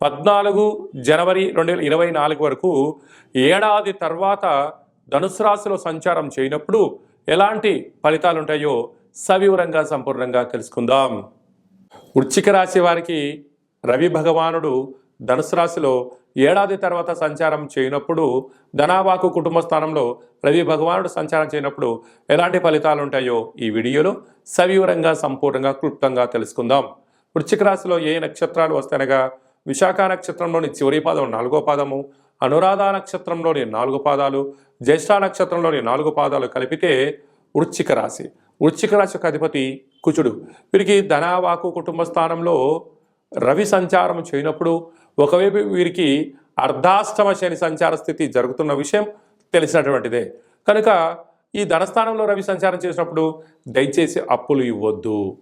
పద్నాలుగు జనవరి రెండు వేల ఇరవై నాలుగు వరకు ఏడాది తర్వాత ధనుసు రాశిలో సంచారం చేయనప్పుడు ఎలాంటి ఫలితాలు ఉంటాయో సవివరంగా సంపూర్ణంగా తెలుసుకుందాం. వృచ్చిక రాశి వారికి రవి భగవానుడు ధనుసు రాశిలో ఏడాది తర్వాత సంచారం చేయనప్పుడు ధనావాకు కుటుంబ స్థానంలో రవి భగవానుడు సంచారం చేయనప్పుడు ఎలాంటి ఫలితాలు ఉంటాయో ఈ వీడియోలో సవివరంగా సంపూర్ణంగా క్లుప్తంగా తెలుసుకుందాం. వృచ్చిక రాశిలో ఏ నక్షత్రాలు వస్తాయనగా విశాఖ నక్షత్రంలోని చివరి పాదం నాలుగో పాదము అనురాధ నక్షత్రంలోని నాలుగు పాదాలు జ్యేష్ఠ నక్షత్రంలోని నాలుగు పాదాలు కలిపితే వృశ్చిక రాశి. వృశ్చిక రాశి అధిపతి కుచుడు వీరికి ధనవాకు కుటుంబ స్థానంలో రవి సంచారం చేయనప్పుడు ఒకవైపు వీరికి అర్ధాష్టమ శని సంచార స్థితి జరుగుతున్న విషయం తెలిసినటువంటిదే. కనుక ఈ ధనస్థానంలో రవి సంచారం చేసినప్పుడు దయచేసి అప్పులు ఇవ్వద్దు.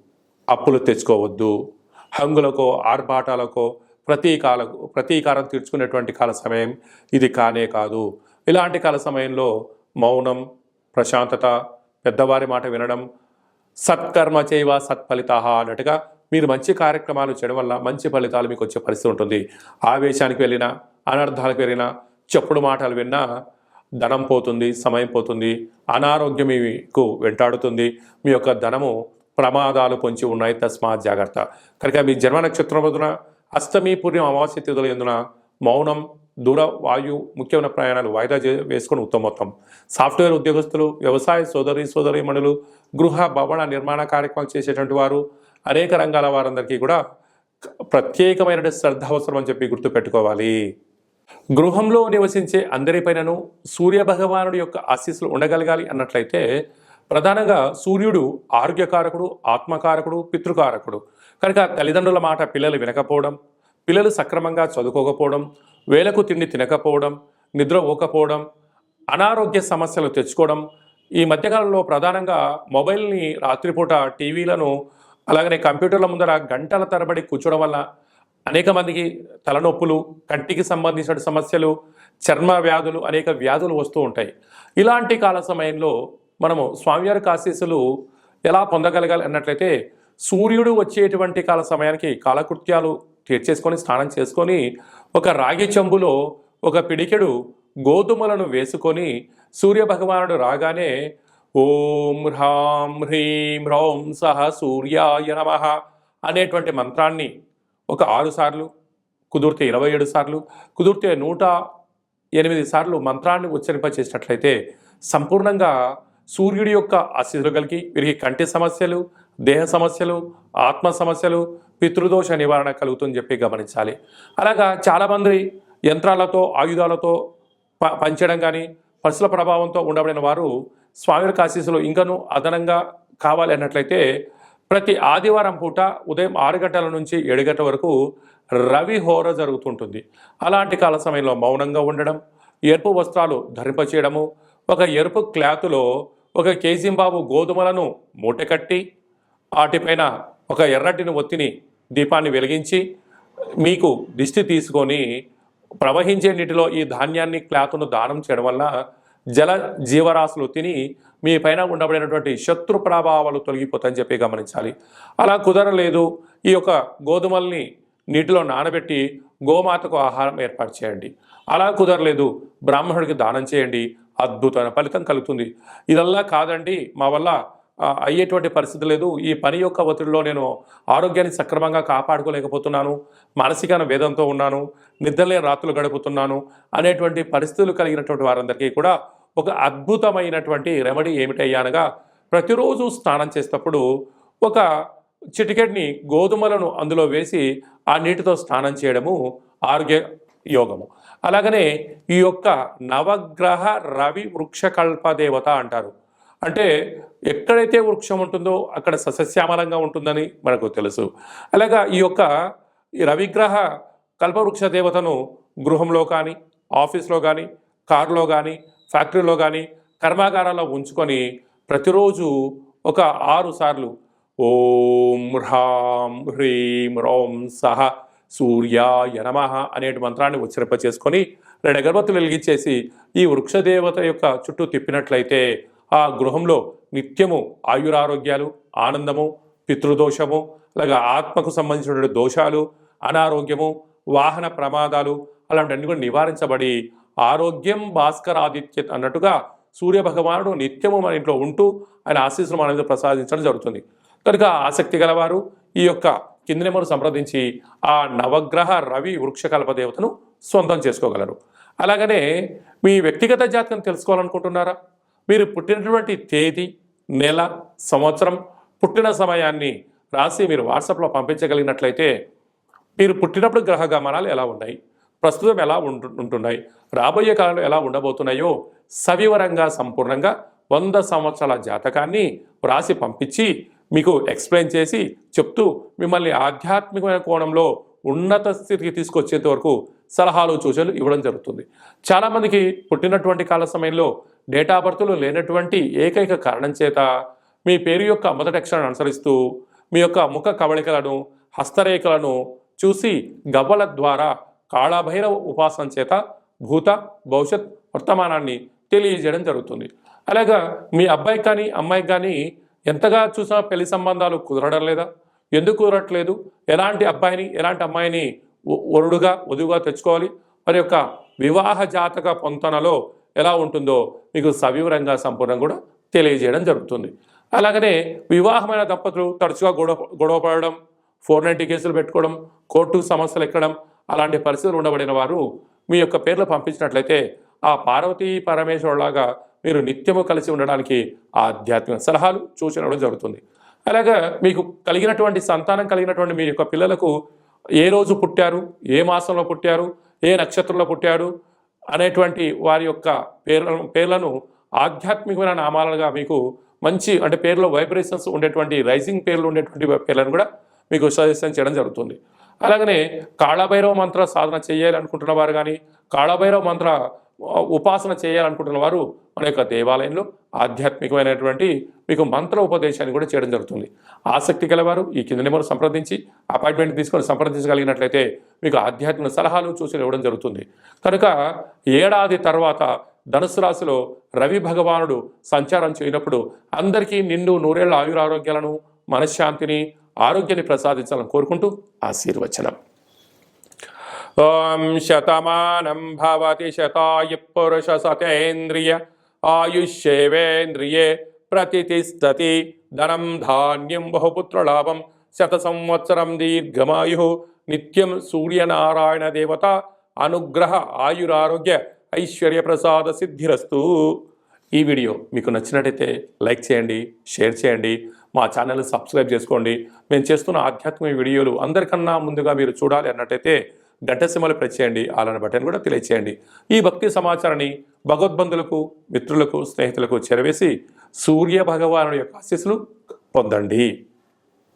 అప్పులు తెచ్చుకోవద్దు. హంగులకో ఆర్భాటాలకో ప్రతీకాలకు ప్రతీకారం తీర్చుకునేటువంటి కాల సమయం ఇది కానే కాదు. ఇలాంటి కాల సమయంలో మౌనం ప్రశాంతత పెద్దవారి మాట వినడం సత్కర్మ చేయవ సత్ఫలితాహ అన్నట్టుగా మీరు మంచి కార్యక్రమాలు చేయడం వల్ల మంచి ఫలితాలు మీకు వచ్చే పరిస్థితి ఉంటుంది. ఆవేశానికి వెళ్ళినా అనర్థాలకు వెళ్ళినా చెప్పుడు మాటలు విన్నా ధనం పోతుంది సమయం పోతుంది అనారోగ్యం మీకు వెంటాడుతుంది మీ యొక్క ధనము ప్రమాదాలు పొంచి ఉన్నాయి తస్మాత్ జాగ్రత్త. కనుక మీ జన్మ నక్షత్రం అష్టమి పూర్ణిమ అమావాస్య తిథుల ఎందున మౌనం దూర వాయు ముఖ్యమైన ప్రయాణాలు వాయిదా చే వేసుకొని ఉత్తమోత్తం. సాఫ్ట్వేర్ ఉద్యోగస్తులు వ్యవసాయ సోదరి సోదరీమణులు గృహ భవన నిర్మాణ కార్యక్రమాలు చేసేటువంటి వారు అనేక రంగాల వారందరికీ కూడా ప్రత్యేకమైన శ్రద్ధ అవసరం అని చెప్పి గుర్తుపెట్టుకోవాలి. గృహంలో నివసించే అందరిపైనను సూర్య భగవానుడి యొక్క ఆశీస్సులు ఉండగలగాలి అన్నట్లయితే ప్రధానంగా సూర్యుడు ఆరోగ్యకారకుడు ఆత్మకారకుడు పితృకారకుడు. కనుక తల్లిదండ్రుల మాట పిల్లలు వినకపోవడం పిల్లలు సక్రమంగా చదువుకోకపోవడం వేలకు తిండి తినకపోవడం నిద్ర పోకపోవడం అనారోగ్య సమస్యలు తెచ్చుకోవడం ఈ మధ్యకాలంలో ప్రధానంగా మొబైల్ని రాత్రిపూట టీవీలను అలాగనే కంప్యూటర్ల ముందర గంటల తరబడి కూర్చోవడం వల్ల అనేక మందికి తలనొప్పులు కంటికి సంబంధించిన సమస్యలు చర్మ వ్యాధులు అనేక వ్యాధులు వస్తూ ఉంటాయి. ఇలాంటి కాల సమయంలో మనము స్వామివారి ఆశీస్సులు ఎలా పొందగలగాలి అన్నట్లయితే సూర్యుడు వచ్చేటువంటి కాల సమయానికి కాలకృత్యాలు తీర్చేసుకొని స్నానం చేసుకొని ఒక రాగి చెంబులో ఒక పిడికెడు గోధుమలను వేసుకొని సూర్య భగవానుడు రాగానే ఓం హ్రాం హ్రీం హ్రౌం సహ సూర్యాయ నమ అనేటువంటి మంత్రాన్ని ఒక ఆరు సార్లు కుదిరితే ఇరవై ఏడు సార్లు కుదిరితే నూట ఎనిమిది సార్లు మంత్రాన్ని ఉచ్చరింపచేసినట్లయితే సంపూర్ణంగా సూర్యుడి యొక్క ఆశీస్సులు కలిగి వీరికి కంటి సమస్యలు దేహ సమస్యలు ఆత్మ సమస్యలు పితృదోష నివారణ కలుగుతుందని చెప్పి గమనించాలి. అలాగా చాలామంది యంత్రాలతో ఆయుధాలతో ప పనిచేయడం కానీ పరుసల ప్రభావంతో ఉండబడిన వారు స్వామి ఆశీస్సులు ఇంకనూ అదనంగా కావాలి అన్నట్లయితే ప్రతి ఆదివారం పూట ఉదయం ఆరు గంటల నుంచి ఏడు గంటల వరకు రవి హోర జరుగుతుంటుంది. అలాంటి కాల సమయంలో మౌనంగా ఉండడం ఎరుపు వస్త్రాలు ధరింపచేయడము ఒక ఎరుపు క్లాతులో ఒక కేజీంబాబు గోధుమలను మూటకట్టి వాటిపైన ఒక ఎర్రటిని ఒత్తిని దీపాన్ని వెలిగించి మీకు దిష్టి తీసుకొని ప్రవహించే నీటిలో ఈ ధాన్యాన్ని క్లాత్ను దానం చేయడం వల్ల జల జీవరాశులు తిని మీ పైన ఉండబడినటువంటి శత్రు ప్రభావాలు తొలగిపోతాయని చెప్పి గమనించాలి. అలా కుదరలేదు ఈ యొక్క గోధుమల్ని నీటిలో నానబెట్టి గోమాతకు ఆహారం ఏర్పాటు చేయండి. అలా కుదరలేదు బ్రాహ్మణుడికి దానం చేయండి. అద్భుతమైన ఫలితం కలుగుతుంది. ఇదల్లా కాదండి మా వల్ల అయ్యేటువంటి పరిస్థితి లేదు. ఈ పని యొక్క ఒత్తిడిలో నేను ఆరోగ్యాన్ని సక్రమంగా కాపాడుకోలేకపోతున్నాను మానసికమైన వేదంతో ఉన్నాను నిద్రలేని రాత్రులు గడుపుతున్నాను అనేటువంటి పరిస్థితులు కలిగినటువంటి వారందరికీ కూడా ఒక అద్భుతమైనటువంటి రెమెడీ ఏమిటయ్యానగా ప్రతిరోజు స్నానం చేసేటప్పుడు ఒక చిటికెట్ని గోధుమలను అందులో వేసి ఆ నీటితో స్నానం చేయడము ఆరోగ్య యోగము. అలాగనే ఈ యొక్క నవగ్రహ రవి వృక్షకల్ప దేవత అంటారు. అంటే ఎక్కడైతే వృక్షం ఉంటుందో అక్కడ సస్యశ్యామలంగా ఉంటుందని మనకు తెలుసు. అలాగా ఈ యొక్క ఈ రవిగ్రహ కల్పవృక్ష దేవతను గృహంలో కానీ ఆఫీస్లో కానీ కారులో కానీ ఫ్యాక్టరీలో కానీ కర్మాగారాల్లో ఉంచుకొని ప్రతిరోజు ఒక ఆరు సార్లు ఓం హ్రాం హ్రీం రోం సహ సూర్యాయ నమ అనేటి మంత్రాన్ని ఉచ్చరింప చేసుకొని రెండు అగరబత్తులు వెలిగించేసి ఈ వృక్షదేవత యొక్క చుట్టూ తిప్పినట్లయితే ఆ గృహంలో నిత్యము ఆయురారోగ్యాలు ఆనందము పితృదోషము అలాగే ఆత్మకు సంబంధించినటువంటి దోషాలు అనారోగ్యము వాహన ప్రమాదాలు అలాంటివన్నీ కూడా నివారించబడి ఆరోగ్యం భాస్కరాదిత్య అన్నట్టుగా సూర్య భగవానుడు నిత్యము మన ఇంట్లో ఉంటూ ఆయన ఆశీస్సులు మన మీద ప్రసాదించడం జరుగుతుంది. కనుక ఆసక్తి గలవారు ఈ యొక్క కింది సంప్రదించి ఆ నవగ్రహ రవి వృక్షకల్ప దేవతను సొంతం చేసుకోగలరు. అలాగనే మీ వ్యక్తిగత జాతకం తెలుసుకోవాలనుకుంటున్నారా? మీరు పుట్టినటువంటి తేదీ నెల సంవత్సరం పుట్టిన సమయాన్ని రాసి మీరు వాట్సాప్లో పంపించగలిగినట్లయితే మీరు పుట్టినప్పుడు గ్రహ గమనాలు ఎలా ఉన్నాయి? ప్రస్తుతం ఎలా ఉంటు ఉంటున్నాయి? రాబోయే కాలంలో ఎలా ఉండబోతున్నాయో సవివరంగా సంపూర్ణంగా వంద సంవత్సరాల జాతకాన్ని వ్రాసి పంపించి మీకు ఎక్స్ప్లెయిన్ చేసి చెప్తూ మిమ్మల్ని ఆధ్యాత్మికమైన కోణంలో ఉన్నత స్థితికి తీసుకొచ్చేంత వరకు సలహాలు సూచనలు ఇవ్వడం జరుగుతుంది. చాలామందికి పుట్టినటువంటి కాల సమయంలో డేటా బర్త్లో లేనటువంటి ఏకైక కారణం చేత మీ పేరు యొక్క మొదటి అక్షరాన్ని అనుసరిస్తూ మీ యొక్క ముఖ కవళికలను హస్తరేఖలను చూసి గవ్వల ద్వారా కాళభైరవ ఉపాసన చేత భూత భవిష్యత్ వర్తమానాన్ని తెలియజేయడం జరుగుతుంది. అలాగా మీ అబ్బాయికి కానీ అమ్మాయికి కానీ ఎంతగా చూసినా పెళ్ళి సంబంధాలు కుదరడం లేదా? ఎందుకు కుదరట్లేదు? ఎలాంటి అబ్బాయిని ఎలాంటి అమ్మాయిని వరుడుగా వధువుగా తెచ్చుకోవాలి? మరి యొక్క వివాహ జాతక పొంతనలో ఎలా ఉంటుందో మీకు సవివరంగా సంపూర్ణంగా కూడా తెలియజేయడం జరుగుతుంది. అలాగనే వివాహమైన దంపతులు తరచుగా గొడవ గొడవ పడడం ఫోర్ నైంటీ కేసులు పెట్టుకోవడం కోర్టు సమస్యలు ఎక్కడం అలాంటి పరిస్థితులు ఉండబడిన వారు మీ యొక్క పేర్లు పంపించినట్లయితే ఆ పార్వతీ పరమేశ్వరులాగా మీరు నిత్యము కలిసి ఉండడానికి ఆధ్యాత్మిక సలహాలు సూచన జరుగుతుంది. అలాగా మీకు కలిగినటువంటి సంతానం కలిగినటువంటి మీ యొక్క పిల్లలకు ఏ రోజు పుట్టారు ఏ మాసంలో పుట్టారు ఏ నక్షత్రంలో పుట్టారు అనేటువంటి వారి యొక్క పేర్లను పేర్లను ఆధ్యాత్మికమైన నామాలుగా మీకు మంచి అంటే పేర్లో వైబ్రేషన్స్ ఉండేటువంటి రైజింగ్ పేర్లు ఉండేటువంటి పేర్లను కూడా మీకు సజెషన్ చేయడం జరుగుతుంది. అలాగనే కాళభైరవ మంత్ర సాధన చేయాలనుకుంటున్న వారు కానీ కాళభైరవ మంత్ర ఉపాసన చేయాలనుకుంటున్న వారు మన యొక్క దేవాలయంలో ఆధ్యాత్మికమైనటువంటి మీకు మంత్ర ఉపదేశాన్ని కూడా చేయడం జరుగుతుంది. ఆసక్తి గలవారు ఈ కింద నెంబర్ సంప్రదించి అపాయింట్మెంట్ తీసుకొని సంప్రదించగలిగినట్లయితే మీకు ఆధ్యాత్మిక సలహాలు సూచనలు ఇవ్వడం జరుగుతుంది. కనుక ఏడాది తర్వాత ధనుసు రాశిలో రవి భగవానుడు సంచారం చేయనప్పుడు అందరికీ నిండు నూరేళ్ళ ఆయురారోగ్యాలను మనశ్శాంతిని ఆరోగ్యాన్ని ప్రసాదించాలని కోరుకుంటూ ఆశీర్వచనం. ఓం శతమానం భవతి శతాయ పురుష సతేంద్రియ ఆయుష్యేవేంద్రియే ప్రతిష్టతి ధనం ధాన్యం బహుపుత్రలాభం శత సంవత్సరం దీర్ఘమాయు. నిత్యం సూర్యనారాయణ దేవత. అనుగ్రహ ఆయురారోగ్య ఐశ్వర్య ప్రసాద సిద్ధిరస్తు. ఈ వీడియో మీకు నచ్చినట్టయితే లైక్ చేయండి షేర్ చేయండి మా ఛానల్ సబ్స్క్రైబ్ చేసుకోండి. మేము చేస్తున్న ఆధ్యాత్మిక వీడియోలు అందరికన్నా ముందుగా మీరు చూడాలి అన్నట్టయితే గంట సిమ్మలు ప్రెస్ చేయండి అలానే బటన్ కూడా తెలియచేయండి. ఈ భక్తి సమాచారాన్ని భగవద్బంధులకు మిత్రులకు స్నేహితులకు చేరవేసి సూర్య భగవానుడి యొక్క ఆశీస్సులు పొందండి.